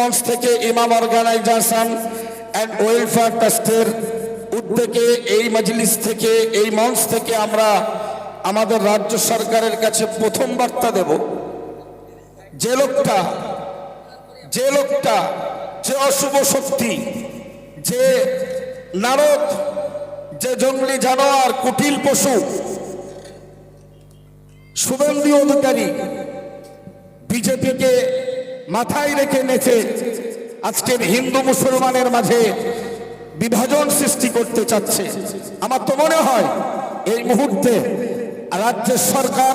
মঞ্চ থেকে ইমাম অর্গানাইজেশন অ্যান্ড ওয়েলফেয়ার ট্রাস্টের উদ্যোগে এই মজলিস থেকে, এই মঞ্চ থেকে আমরা আমাদের রাজ্য সরকারের কাছে প্রথম বার্তা দেব। যে লোকটা যে লোকটা, যে অশুভ শক্তি, যে নারদ, যে জঙ্গলি জানোয়ার, কুটিল পশু শুভেন্দু অধিকারী, বিজেপিকে মাথায় রেখে নেচে আজকের হিন্দু মুসলমানের মাঝে বিভাজন সৃষ্টি করতে চাচ্ছে। আমার তো মনে হয় এই মুহূর্তে রাজ্যের সরকার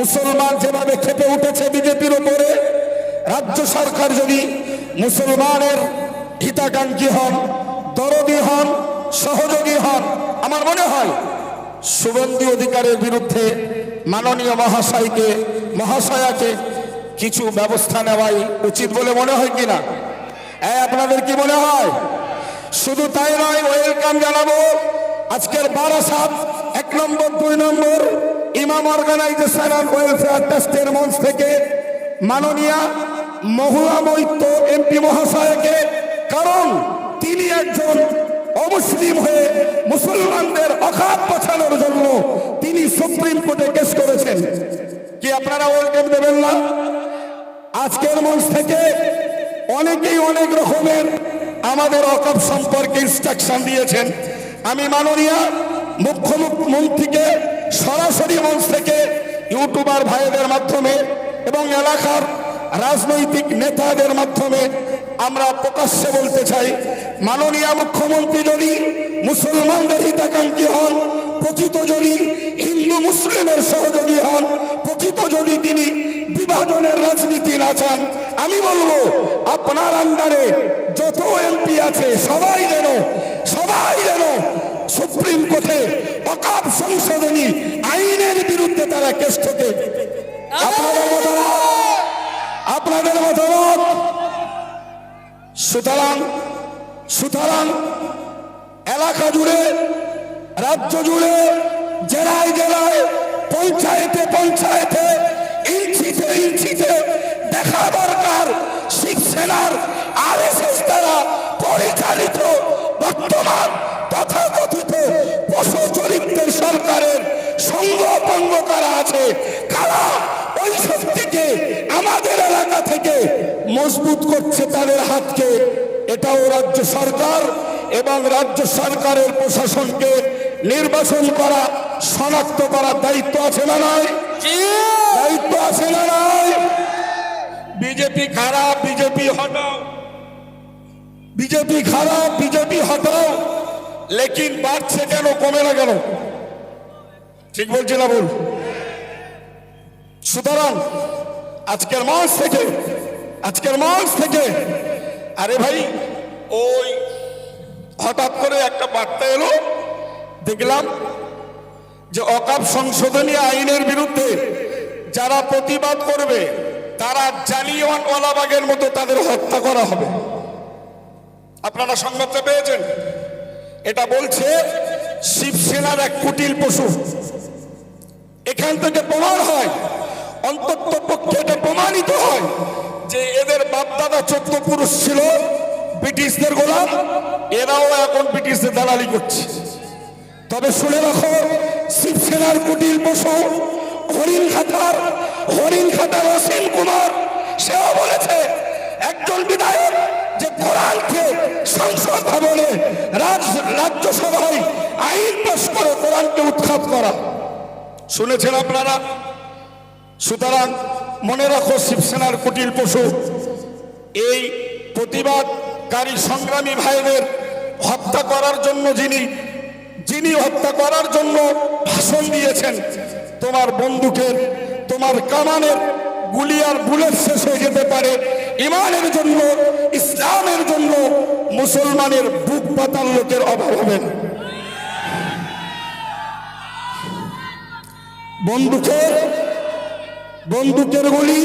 মুসলমান যেভাবে খেপে উঠেছে বিজেপির ওপরে রাজ্য সরকার যদি মুসলমানের হিতাকাঙ্ক্ষী হন, দরদি হন, সহযোগী হন, আমার মনে হয় শুভেন্দু অধিকারের বিরুদ্ধে মাননীয় মহাশয়কে, মহাশয়াকে কিছু ব্যবস্থা নেওয়াই উচিত বলে মনে হয় কিনা? আপনাদের কি মনে হয়? শুধু তাই নয়, ওয়েলকাম জানাব আজকের বারাসাত এক নম্বর, দুই নম্বর ইমাম অর্গানাইজেশন অ্যান্ড ওয়েলফেয়ার ট্রাস্টের মঞ্চ থেকে মাননীয়া মহুয়া মৈত্য এমপি মহাশয়কে, কারণ তিনি একজন অমুসলিম হয়ে মুসলমানদের অখাত বাঁচানোর জন্য তিনি সুপ্রিম কোর্টে কেস করেছেন। কি আপনারা ওয়েলকাম দেবেন না? আজকের মঞ্চ থেকে অনেকেই অনেক রকমের আমাদের অকপ সম্পর্কে ইনস্ট্রাকশন দিয়েছেন। আমি মাননীয় মুখ্যমন্ত্রীকে সরাসরি মঞ্চ থেকে ইউটিউবার ভাইদের মাধ্যমে এবং এলাকার রাজনৈতিক নেতাদের মাধ্যমে আমরা প্রকাশ্যে বলতে চাই, মাননীয় মুখ্যমন্ত্রী যদি মুসলমানদের হিতাকাঙ্ক্ষী হন, প্রকৃত যদি হিন্দু মুসলিমের সহযোগী হন রাজনীতি না চান আমি বলব, আপনার আন্ডারে যত এমপি আছে, সবাই যেন সবাই যেন সুপ্রিম কোর্টে অকাপ সংশোধনী আইনের বিরুদ্ধে তারা কেস থেকে আপনাদের মতামত? আপনাদের মতামত? সুতরাং সুতরাং এলাকা জুড়ে, রাজ্য জুড়ে, জেলায় জেলায়, পঞ্চায়েতে পঞ্চায়েতে, ইঞ্চিতে ইঞ্চিতে দেখা দরকার। শিবসেনার আর এস এস দ্বারা পরিচালিত বর্তমান তথাকথিত পশু চরিত্রের সরকারের সঙ্গপঙ্গ করা আছে। কারা ওই শক্তিকে আমাদের এলাকা থেকে মজবুত করছে তাদের হাতকে এটাও রাজ্য সরকার এবং রাজ্য সরকারের প্রশাসনকে নির্বাচন করা শনাক্ত করার দায়িত্ব আছে না নয় দায়িত্ব আছে না নয় বিজেপি খারাপ, বিজেপি হটাও। বিজেপি খারাপ, বিজেপি হটাও। লেকিন বাড়ছে কেন, কমে না কেন? ঠিক বলছি না বল সুতরাং আজকের মাস থেকে, আজকের মাস থেকে, আরে ভাই, ওই হঠাৎ করে একটা বার্তা এলো, দেখলাম যে অকাপ সংশোধনী আইনের বিরুদ্ধে যারা প্রতিবাদ করবে তারা জালিয়ান ওয়ালাবাগের মতো তাদের হত্যা করা হবে। আপনারা সংবাদটা পেয়েছেন? এটা বলছে শিবসেনার এক কুটিল পশু। এখান থেকে প্রমাণ হয় অন্তত পক্ষে এটা প্রমাণিত হয় যে এদের বাপদাদা চোদ্দ পুরুষ ছিল, ব্রিটিশদের গোলাম, এরাও এখন ব্রিটিশদের দালালি করছে। তবে শুনে রাখো, শিবসেনার কুটিল পশু, হরিণ খাতার হরিণ খাতার অসীম কুমার, সেও বলেছে, একজন বিধায়ক যে কোরআনকে সংসদ ভবনে রাজ- রাজ্যসভায় আইন পাশ করে কোরআনকে উৎখাত করা। শুনেছেন আপনারা? সুতরাং মনে রাখো, শিবসেনার কুটিল পশু, এই প্রতিবাদকারী সংগ্রামী ভাইদের হত্যা করার জন্য যিনি যিনি হত্যা করার জন্য ভাষণ দিয়েছেন, তোমার বন্দুকের তোমার কামানের গুলি আর বুলেট শেষ হয়ে যেতে পারে। ইমানের জন্য, ইসলামের জন্য মুসলমানের বুক পাতার লোকের অভাব হবে না। বন্দুকের বন্দুকের গুলি,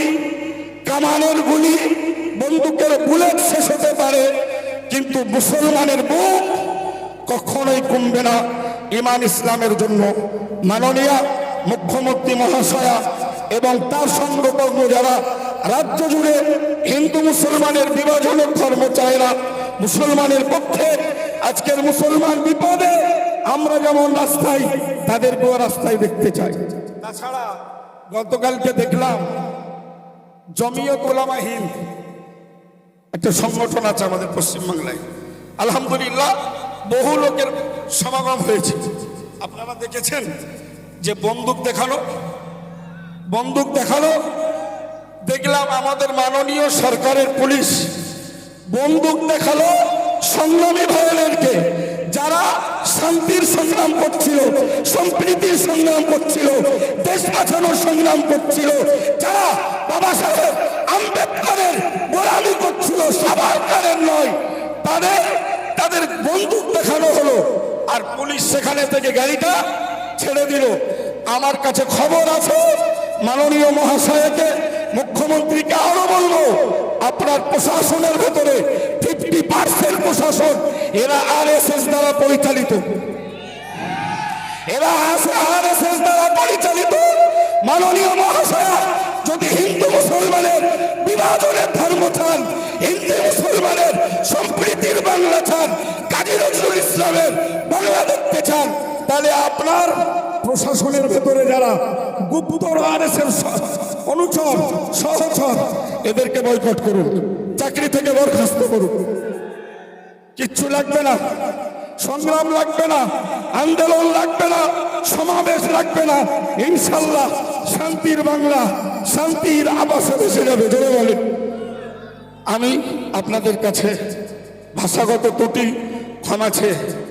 কামানের গুলি, বন্দুকের বুলেট শেষ হতে পারে, কিন্তু মুসলমানের বুক কখনোই কমবে না। ইমান ইসলামের জন্য মাননীয় মুখ্যমন্ত্রী মহাশয়া এবং তার সংগঠন যারা রাজ্য জুড়ে হিন্দু মুসলমানের বিভাজনের ধর্ম চায় না, মুসলমানের পক্ষে, আজকের মুসলমান বিপদে আমরা যেমন রাস্তায় তাদের তাদেরকেও রাস্তায় দেখতে চাই। তাছাড়া গতকালকে দেখলাম জমিয়ত ওলামা হিন্দ, একটা সংগঠন আছে আমাদের পশ্চিমবাংলায়। আলহামদুলিল্লাহ, বহু লোকের সমাগম হয়েছে। আপনারা দেখেছেন যে বন্দুক দেখানো বন্দুক দেখাল। দেখলাম আমাদের মাননীয় সরকারের পুলিশ। বন্দুক দেখাল সংগ্রামী ভাইদেরকে। যারা শান্তির সংগ্রাম করছিল, সম্প্রীতির সংগ্রাম করছিল, দেশ বাঁচানোর সংগ্রাম করছিল, যারা বাবা সাহেব আম্বেদকরের গোলামি করছিল সাবারকারের নয়, তাদের তাদের বন্দুক দেখানো হলো। আর পুলিশ সেখানে থেকে গাড়িটা ছেড়ে দিল। আমার কাছে খবর আছে মাননীয় মহাশয়কে মুখ্যমন্ত্রীকে আরও বলব, আপনার প্রশাসনের ভেতরে ফিফটি পার্সেন্ট প্রশাসন এরা আর এস এস দ্বারা পরিচালিত। এরা আর এস এস দ্বারা পরিচালিত। মাননীয় মহাশয়া, যদি হিন্দু মুসলমানের বিভাজনের ধর্ম চান, হিন্দু মুসলমানের সম্প্রীতির বাংলা চান, কাজী নজরুল ইসলামের বাংলা দেখতে চান, তাহলে আপনার প্রশাসনের ভেতরে যারা গুপ্তর আর এস অনুচর, সহচর, এদেরকে বয়কট করুন। চাকরি থেকে বরখাস্ত করুন। কিচ্ছু লাগবে না। সংগ্রাম লাগবে না। আন্দোলন লাগবে না। সমাবেশ লাগবে না। ইনশাল্লাহ শান্তির বাংলা, শান্তির আবাসে ভেসে যাবে। জোরে বলেন। আমি আপনাদের কাছে ভাষাগত ত্রুটি ক্ষমা চেয়ে